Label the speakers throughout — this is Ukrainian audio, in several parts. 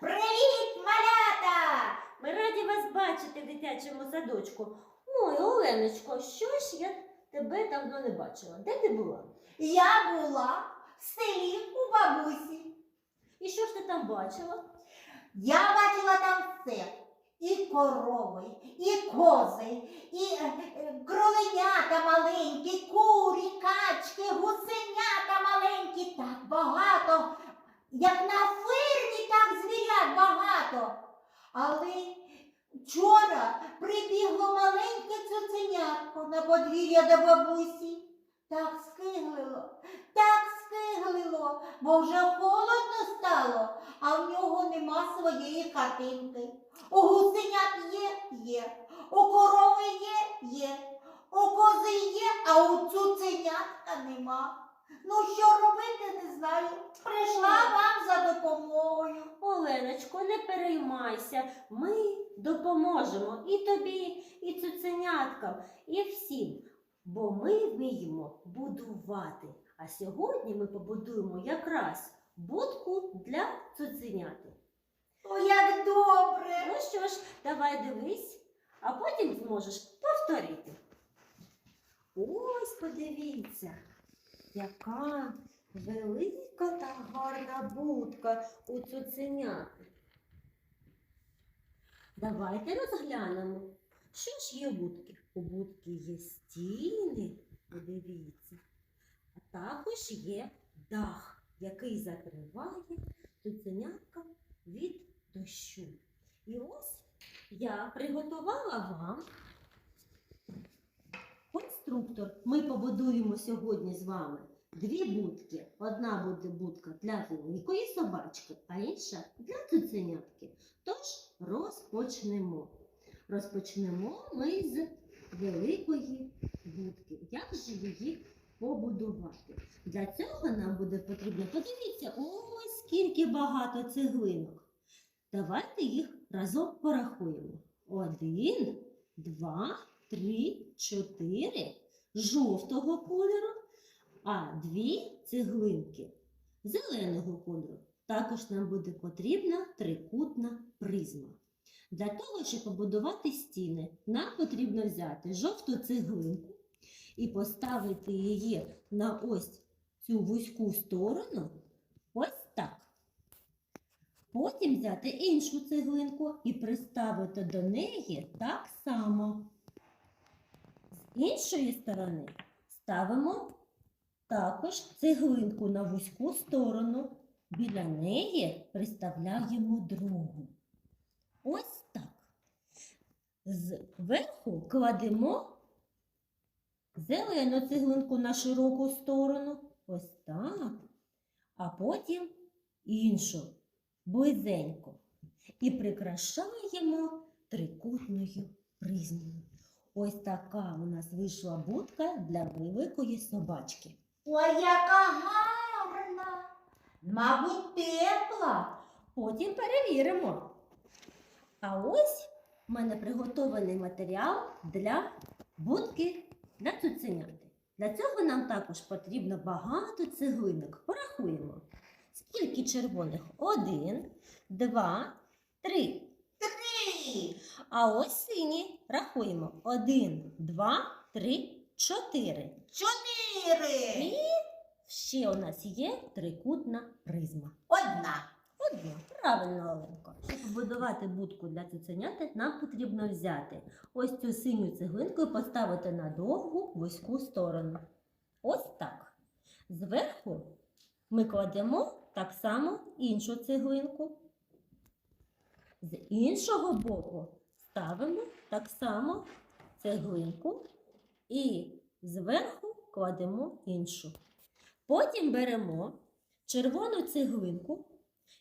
Speaker 1: Привіт, малята!
Speaker 2: Ми раді вас бачити в дитячому садочку. Ой, Оленочко, що ж я тебе давно не бачила. Де ти була?
Speaker 1: Я була в селі у бабусі.
Speaker 2: І що ж ти там бачила?
Speaker 1: Я бачила там все. І корови, і кози, і е, е, кроленята маленькі, курі, качки, гусенята маленькі. Так багато. Як на фермі, так звірят багато. Але вчора прибігло маленьке цуценятко на подвір'я до бабусі. Так скиглило, так скиглило, бо вже холодно стало, а в нього нема своєї хатинки. У гусенят є, є, у корови є, є, у кози є, а у цуценятка нема. Ну що робити, не знаю. Прийшла вам за допомогою.
Speaker 2: Оленочко, не переймайся. Ми допоможемо і тобі, і цуценяткам, і всім. Бо ми вміємо будувати. А сьогодні ми побудуємо якраз будку для цуценяти.
Speaker 1: О, як добре.
Speaker 2: Ну що ж, давай дивись, а потім зможеш повторити. Ось подивіться, яка велика та гарна будка у цуценяти. Давайте розглянемо, що ж є у будки. У будки є стіни, подивіться, а також є дах, який закриває цуценятка від дощу. І ось я приготувала вам конструктор. Ми побудуємо сьогодні з вами дві будки. Одна буде будка для великої собачки, а інша для цуценятки. Тож розпочнемо. Розпочнемо ми з великої будки. Як же її побудувати? Для цього нам буде потрібно, подивіться, ось скільки багато цеглинок. Давайте їх разом порахуємо. Один, два, три, чотири жовтого кольору, а дві цеглинки зеленого кольору. Також нам буде потрібна трикутна призма. Для того, щоб побудувати стіни, нам потрібно взяти жовту цеглинку і поставити її на ось цю вузьку сторону. Ось так. Потім взяти іншу цеглинку і приставити до неї так само. З іншої сторони ставимо також цеглинку на вузьку сторону. Біля неї приставляємо другу. Ось так. Зверху кладемо зелену цеглинку на широку сторону. Ось так. А потім іншу близенько. І прикрашаємо трикутною призмою. Ось така у нас вийшла будка для великої собачки.
Speaker 1: Ой, яка гарна. Мабуть, тепла.
Speaker 2: Потім перевіримо. А ось в мене приготований матеріал для будки для цуценяти. Для цього нам також потрібно багато цеглинок. Порахуємо. Скільки червоних? Один, два, три.
Speaker 1: Три.
Speaker 2: А ось сині рахуємо. Один, два, три, чотири.
Speaker 1: Чотири.
Speaker 2: І ще у нас є трикутна призма.
Speaker 1: Одна.
Speaker 2: Одна. Правильно, Оленко. Щоб побудувати будку для цуценяти, нам потрібно взяти ось цю синю цеглинку і поставити на довгу вузьку сторону. Ось так. Зверху ми кладемо так само іншу цеглинку. З іншого боку ставимо так само цеглинку і зверху кладемо іншу. Потім беремо червону цеглинку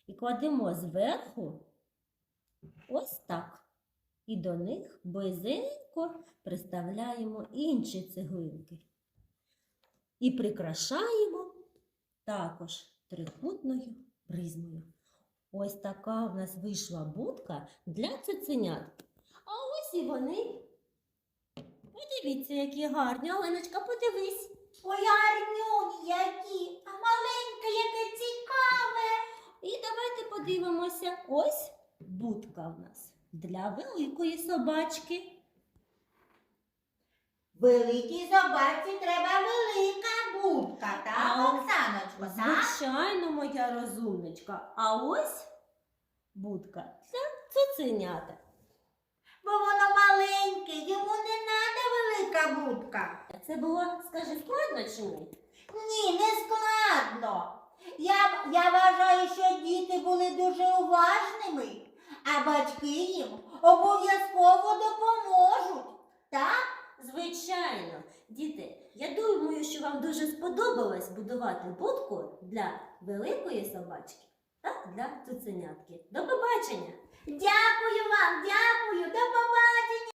Speaker 2: і кладемо зверху ось так. І до них близенько приставляємо інші цеглинки. І прикрашаємо також трикутною призмою. Ось така в нас вийшла будка для цуценят. А ось і вони. Подивіться, які гарні. Оленочка, подивись.
Speaker 1: Ой, гарнюні які. А маленьке, яке цікаве.
Speaker 2: І давайте подивимося. Ось будка в нас для великої собачки.
Speaker 1: Великій собаці треба велика будка, так,
Speaker 2: А,
Speaker 1: Оксаночко, так?
Speaker 2: Звичайно, моя розумничка. А ось будка для цуценята.
Speaker 1: Бо воно маленьке, йому не треба велика будка.
Speaker 2: Це було, скажи, складно чи ні?
Speaker 1: Ні, не складно. Я, я вважаю, що діти були дуже уважними, а батьки їм обов'язково допоможуть. Так?
Speaker 2: Звичайно, діти, я думаю, що вам дуже сподобалось будувати будку для великої собачки та для цуценятки. До побачення!
Speaker 1: Дякую вам, дякую, до побачення.